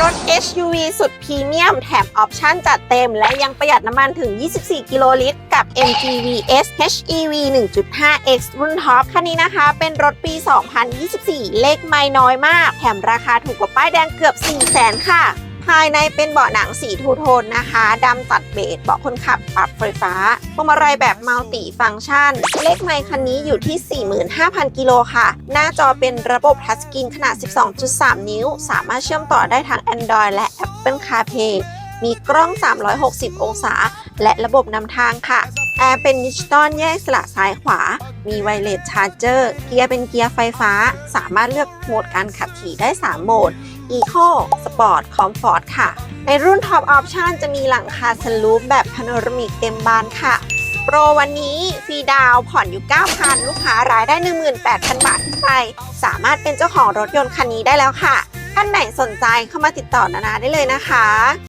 รถ SUV สุดพรีเมียม แถมออปชั่นจัดเต็ม และยังประหยัดน้ำมันถึง 24 กิโลลิตร กับ MGVS HEV 1.5X รุ่นท็อป คันนี้นะคะ เป็นรถปี 2024 เลขไม่น้อยมาก แถมราคาถูกกว่าป้ายแดงเกือบ 400,000 ค่ะ ภายในเป็นเบาะหนังสีทูโทนนะคะดำตัดเบสเบาะคนขับปรับไฟฟ้าพวงมาลัยแบบมัลติฟังก์ชัน เลขไมค์คันนี้อยู่ที่ 45,000 กิโลค่ะ หน้าจอเป็นระบบทัชสกรีนขนาด 12.3 นิ้ว สามารถเชื่อมต่อได้ทั้ง Android และ Apple CarPlay มีกล้อง 360 องศา และระบบนำทางค่ะ แอร์เป็นดิจิตอลแยกสลักซ้ายขวา มีไวเลสชาร์เจอร์ เกียร์เป็นเกียร์ไฟฟ้า สามารถเลือกโหมดการขับขี่ได้ 3 โหมด Eco Sport Comfort ค่ะ ในรุ่น Top Option จะมีหลังคาสลูปแบบพาโนรามิกเต็มบานค่ะ โปรวันนี้ฟรีดาวผ่อนอยู่ 9,000 ลูกค้ารายได้ 18,000 บาทขึ้นไป สามารถเป็นเจ้าของรถยนต์คันนี้ได้แล้วค่ะ ท่านไหนสนใจเข้ามาติดต่อนานาได้เลยนะคะ